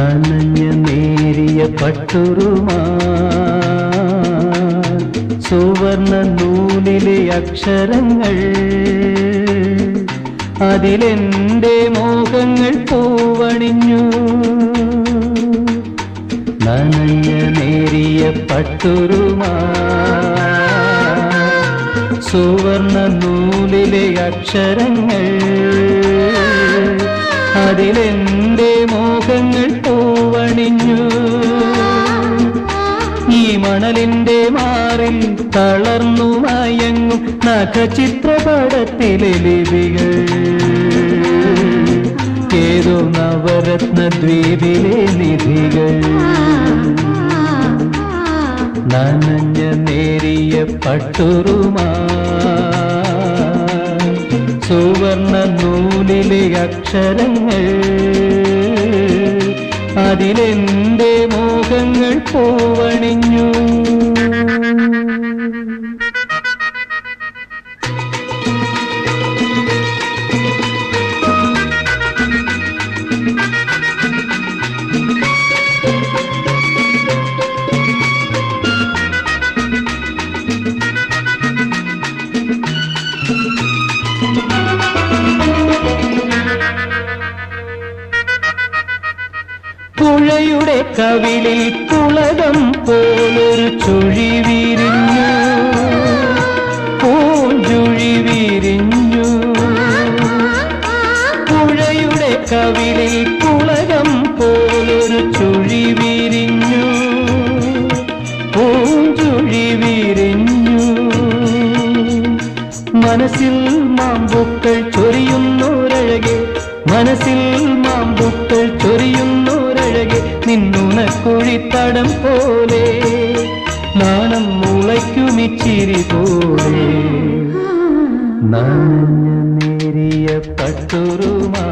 നനഞ്ഞ നേരിയ പട്ടുറുമാ. സുവർണ നൂലിലെ അക്ഷരങ്ങൾ. അതിലെന്റെ മോഹങ്ങൾ പൂവണിഞ്ഞു. നനഞ്ഞ നേരിയ പട്ടുരുമാ സുവർണ നൂലിലെ അക്ഷരങ്ങൾ. അതിലെന്റെ മോഹങ്ങൾ പൂവണിഞ്ഞു ഈ മണലിന്റെ മാറിൽ തളർന്നു മയങ്ങും നഖചിത്രപടത്തിലെ ലിപികൾ. ഏതോ നവരത്ന ദ്വീപിലെ നിധികൾ. നനഞ്ഞ നേരിയ പട്ടുറുമാ. സുവർണ നൂലിലെ അക്ഷരങ്ങൾ. അതിലെന്റെ മോഹങ്ങൾ പൂവണിഞ്ഞു. പുഴയുടെ കവിളിൽ പുളകം പോലൊരു ചുഴി വിരിഞ്ഞു. പൂഞ്ചുഴി വിരിഞ്ഞു. പുഴയുടെ കവിളിൽ പുളകം പോലൊരു ചുഴി വിരിഞ്ഞു. പൂഞ്ചുഴി വിരിഞ്ഞു. മനസ്സിൽ മാമ്പൂക്കൾ ചൊരിയുന്നോരഴകെ മനസ്സിൽ മുന്തിരിത്തടം പോലെ നാണം മുളയ്ക്കുമിച്ചിരി പോലെ. നനഞ്ഞ നേരിയ പട്ടുറുമാ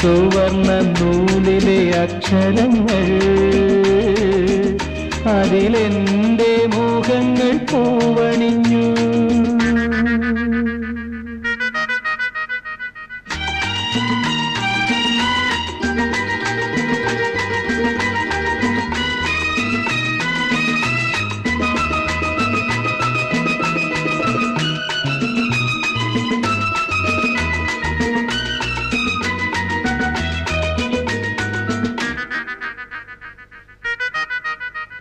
സുവർണ നൂലിലെ അക്ഷരങ്ങൾ. അതിലെന്റെ മോഹങ്ങൾ പൂവണിഞ്ഞു.